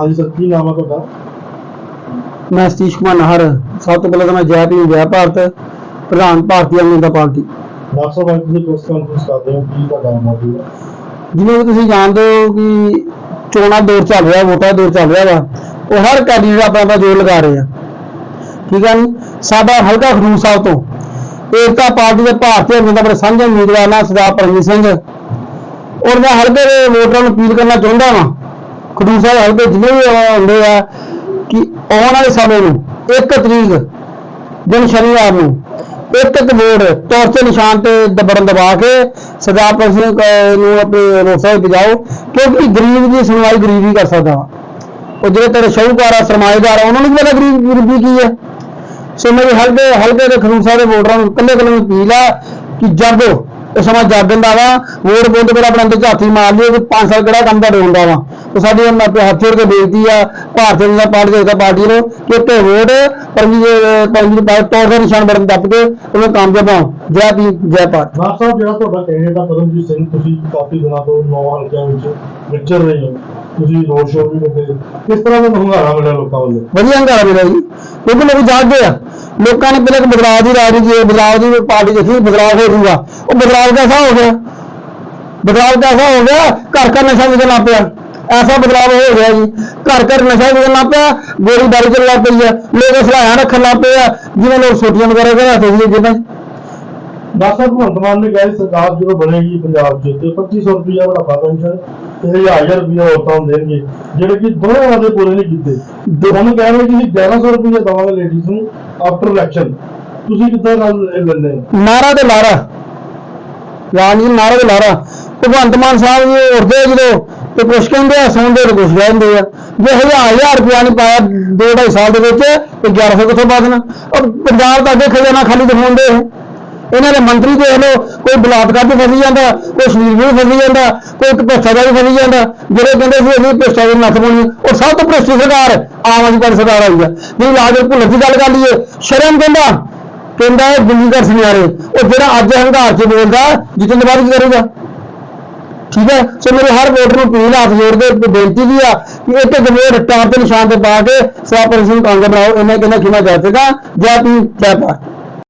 ਹਾਂਜੀ ਸਰ ਕੀ ਨਾਮ ਹੈ ਤੁਹਾਡਾ? ਮੈਂ ਸਤੀਸ਼ ਕੁਮਾਰ ਨਾਹਰ। ਸਭ ਤੋਂ ਪਹਿਲਾਂ ਤਾਂ ਮੈਂ ਜੈ ਭੀਮ ਜੈ ਭਾਰਤ ਪ੍ਰਧਾਨ ਭਾਰਤੀ ਆਮ ਜਨਤਾ ਪਾਰਟੀ। ਡਾਕਟਰ ਸਾਹਿਬ ਅੱਜ ਤੁਸੀਂ ਪ੍ਰੈਸ ਕਾਨਫਰੰਸ ਕਰਦੇ ਹੋ ਕੀ ਤੁਹਾਡਾ ਮੌਜੂਦ ਹੈ ਜਿਵੇਂ ਕਿ ਤੁਸੀਂ ਜਾਣਦੇ ਹੋ ਕਿ ਚੋਣਾਂ ਦੌਰ ਚੱਲ ਰਿਹਾ ਵੋਟਾਂ ਦੌਰ ਚੱਲ ਰਿਹਾ ਵਾ ਉਹ ਹਰ ਕੈਂਡੀਡੇਟ ਆਪਣਾ ਆਪਣਾ ਜ਼ੋਰ ਲਗਾ ਰਹੇ ਆ। ਠੀਕ ਹੈ ਨੀ ਸਾਡਾ ਹਲਕਾ ਖਡੂਰ ਸਾਹਿਬ ਤੋਂ ਏਕਤਾ ਪਾਰਟੀ ਦੇ ਭਾਰਤੀ ਆਮ ਜਨਤਾ ਪਾਰਟੀ ਸਾਂਝੇ ਉਮੀਦਵਾਰ ਨਾਲ ਸਰਦਾਰ ਪਰਮਜੀਤ ਸਿੰਘ। ਔਰ ਮੈਂ ਹਲਕੇ ਦੇ ਵੋਟਰਾਂ ਨੂੰ ਅਪੀਲ ਕਰਨਾ ਚਾਹੁੰਦਾ ਵਾਂ ਖਡੂਰ ਸਾਹਿਬ ਹਲਕੇ ਜਿੰਨੇ ਵੀ ਹੁੰਦੇ ਆ, ਕਿ ਆਉਣ ਵਾਲੇ ਸਮੇਂ ਨੂੰ ਇੱਕ ਤਰੀਕ ਦਿਨ ਸ਼ਨੀਵਾਰ ਨੂੰ ਇੱਕ ਇੱਕ ਵੋਟ ਤੌਰ 'ਤੇ ਨਿਸ਼ਾਨ ਤੇ ਦਬੜਨ ਦਬਾ ਕੇ ਸਰਦਾਰ ਭਗਤ ਸਿੰਘ ਨੂੰ ਆਪਣੇ ਰੋਸਾ ਪਜਾਓ, ਕਿਉਂਕਿ ਗਰੀਬ ਦੀ ਸੁਣਵਾਈ ਗਰੀਬ ਹੀ ਕਰ ਸਕਦਾ ਉਹ ਜਿਹੜੇ ਤੇਰੇ ਸ਼ੌਹੂਕਾਰ ਆ, ਸਰਮਾਏਦਾਰ ਆ, ਉਹਨਾਂ ਨੂੰ ਵੀ ਪਤਾ ਗਰੀਬ, ਗਰੀਬੀ ਕੀ ਹੈ ਸੋ ਮੇਰੇ ਹਲਕੇ ਹਲਕੇ ਦੇ ਖਡੂਰ ਦੇ ਵੋਟਰਾਂ ਨੂੰ ਕੱਲੇ ਕੱਲੇ ਨੂੰ ਅਪੀਲ ਆ ਕਿ ਜਾਗੋ ਇਹ ਸਮਾਂ ਜਾਗਣ ਦਾ ਵਾ ਵੋਟ ਪਾਉਂਦੇ ਪਹਿਲਾਂ ਆਪਣੇ ਅੰਦਰ ਝਾਤੀ ਮਾਰ ਲਿਓ ਕਿ 5 ਸਾਲ ਕਿਹੜਾ ਕੰਮ ਤੁਹਾਡੇ ਹੁੰਦਾ ਵਾ। ਤੇ ਸਾਡੀ ਉਹਨਾਂ ਤੇ ਹੱਥ ਜੋੜ ਕੇ ਬੇਨਤੀ ਆ ਭਾਰਤੀ ਜਨਤਾ ਪਾਰਟੀ ਦੇ ਪਾਰਟੀ ਨੂੰ ਕਿ ਇੱਥੇ ਵੋਟ ਪਰਮਜੀਤ ਪਰਮਜੀਤ ਪਾਰਟੀ ਤੌਰ ਦੇ ਨਿਸ਼ਾਨ ਬਟਨ ਦੱਬ ਕੇ ਉਹਨੂੰ ਕਾਮਯਾਬ ਬਣਾਓ। ਜੈ ਭੀਮ ਜੈ ਡਾਕਟਰ ਸਾਹਿਬ ਜਿਹੜਾ ਤੁਹਾਡਾ ਕੈਂਡੀਡੇਟ ਆ ਪਰਮਜੀਤ ਸਿੰਘ ਤੁਸੀਂ ਕਾਫੀ ਦਿਨਾਂ ਤੋਂ ਨੌ ਹਲਕਿਆਂ ਵਿੱਚ ਵਿਚਰ ਰਹੇ ਹੋ। ਤੁਸੀਂ ਰੋਡ ਸ਼ੋਅ ਵੀ ਕਰਦੇ ਕਿਸ ਤਰ੍ਹਾਂ ਦਾ ਹੰਗਾਰਾ ਮਿਲਿਆ ਲੋਕਾਂ ਵੱਲੋਂ? ਵਧੀਆ ਹੰਗਾਰਾ ਮਿਲਿਆ ਜੀ। ਕਿਉਂਕਿ ਲੋਕ ਜਾਗਦੇ ਆ। ਲੋਕਾਂ ਨੇ ਪਹਿਲਾਂ ਇੱਕ ਬਦਲਾਅ ਦੀ ਰਾਜਨੀਤੀ ਹੈ ਬਦਲਾਅ ਦੀ ਪਾਰਟੀ ਦੇਖੀ, ਬਦਲਾਅ ਹੋ ਜਾਊਗਾ ਉਹ ਬਦਲਾਅ ਕੈਸਾ ਹੋ ਗਿਆ? ਬਦਲਾਅ ਕੈਸਾ ਹੋ ਗਿਆ? ਘਰ ਘਰ ਨਸ਼ਾ ਵਿਕਣ ਲੱਗ ਪਿਆ। ਐਸਾ ਬਦਲਾਅ ਹੋ ਗਿਆ ਜੀ। ਘਰ ਘਰ ਨਸ਼ਾ ਵਿਕਣ ਲੱਗ ਪਿਆ ਗੋਲੀ ਬਾਰੀ ਚੱਲਣ ਲੱਗ ਪਈ ਹੈ। ਲੋਕ ਸਲਾਹਾਂ ਰੱਖਣ ਲੱਗ ਪਏ ਆ, ਜਿਵੇਂ ਲੋਕ ਛੋਟੀਆਂ ਵਗੈਰਾ ਘਰਾਂ ਤੇ ਸੀ ਜਿਵੇਂ ਡਾਕਟਰ ਭਗਵੰਤ ਮਾਨ ਨੇ ਕਿਹਾ ਸਰਕਾਰ ਜਦੋਂ ਬਣੇਗੀ ਪੰਜਾਬ 'ਚ ਤੇ 2500 ਰੁਪਇਆ ਬੜਾ ਪੈਨਸ਼ਨ ਤੇ 1000 ਰੁਪਇਆ ਔਰਤਾਂ ਨੂੰ ਦੇਣਗੇ, ਜਿਹੜੇ ਕਿ ਦੋਵੇਂ ਵਾਅਦੇ ਪੂਰੇ ਨਹੀਂ ਕੀਤੇ। ਉਹਨੂੰ ਕਹਿ ਰਹੇ ਕਿ ਅਸੀਂ 1100 ਰੁਪਇਆ ਦਵਾਂਗੇ ਲੇਡੀਜ਼ ਨੂੰ ਆਫਟਰ ਇਲੈਕਸ਼ਨ ਤੁਸੀਂ ਕਿੱਦਾਂ ਨਾਲ ਲੈਂਦੇ ਨਾਰਾ ਤੇ ਲਾਰਾ। ਰਾਜਨੀਤੀ ਨਾਰਾ ਤੇ ਲਾਰਾ। ਭਗਵੰਤ ਮਾਨ ਸਾਹਿਬ ਜੀ ਉੱਠਦੇ ਜਦੋਂ ਤੇ ਕੁਛ ਕਹਿੰਦੇ ਆ, ਸੁਣਦੇ ਤੇ ਕੁਛ ਕਹਿੰਦੇ ਆ। ਜੇ ਹਜ਼ਾਰ ਹਜ਼ਾਰ ਰੁਪਇਆ ਨਹੀਂ ਪਾਇਆ ਦੋ ਢਾਈ ਸਾਲ ਦੇ ਵਿੱਚ, ਤੇ 1100 ਕਿੱਥੋਂ ਪਾ ਦੇਣਾ? ਪੰਜਾਬ ਦਾ ਅੱਗੇ ਖਜ਼ਾਨਾ ਖਾਲੀ ਦਿਖਾਉਂਦੇ ਆ। ਇਹਨਾਂ ਦੇ ਮੰਤਰੀ ਦੇਖ ਲਓ ਕੋਈ ਬਲਾਤਕਾਰ ਤੇ ਫਸੀ ਜਾਂਦਾ, ਕੋਈ ਸ਼ਰੀਰ ਵੀ ਫਸੀ ਜਾਂਦਾ, ਕੋਈ ਭ੍ਰਿਸ਼ਟਾਚਾਰ ਵੀ ਫਸੀ ਜਾਂਦਾ, ਜਿਹੜੇ ਕਹਿੰਦੇ ਸੀ ਅਸੀਂ ਭ੍ਰਿਸ਼ਟਾਚਾਰ ਨੱਥ ਪਾਉਣੀ, ਉਹ ਸਭ ਤੋਂ ਭ੍ਰਿਸ਼ਟ ਸਰਕਾਰ, ਆਮ ਆਦਮੀ ਪਾਰਟੀ ਸਰਕਾਰ ਆਈ ਹੈ ਨਹੀਂ ਲਾਜਰ ਭੁੱਲਰ ਦੀ ਗੱਲ ਕਰ ਲਈਏ, ਸ਼ਰਮ ਕਹਿੰਦਾ ਕਹਿੰਦਾ ਇਹ ਦਿੱਲੀ ਸੁਨਿਆਰੇ, ਉਹ ਜਿਹੜਾ ਅੱਜ ਹੰਕਾਰ ਚ ਬੋਲਦਾ, ਜਿੱਤਣ ਤੋਂ ਬਾਅਦ ਕੀ ਕਰੂਗਾ? ਠੀਕ ਹੈ? ਸੋ ਮੇਰੇ ਹਰ ਵੋਟਰ ਨੂੰ ਅਪੀਲ ਹੱਥ ਜੋੜ ਕੇ ਬੇਨਤੀ ਵੀ ਆ ਕਿ ਇੱਕ ਇੱਕ ਵੋਟ ਟਾਰ ਤੇ ਨਿਸ਼ਾਨ ਤੇ ਪਾ ਕੇ ਸਵਾਪਰ ਸਿੰਘ ਕਾਂਗਰਸ ਬਣਾਓ। ਇਹਨਾਂ ਕਹਿੰਦਾ, ਖਿਮਾ ਜਾ ਸਕਾ ਜੈ ਪੀ ਜੈ ਭਾਰਤ।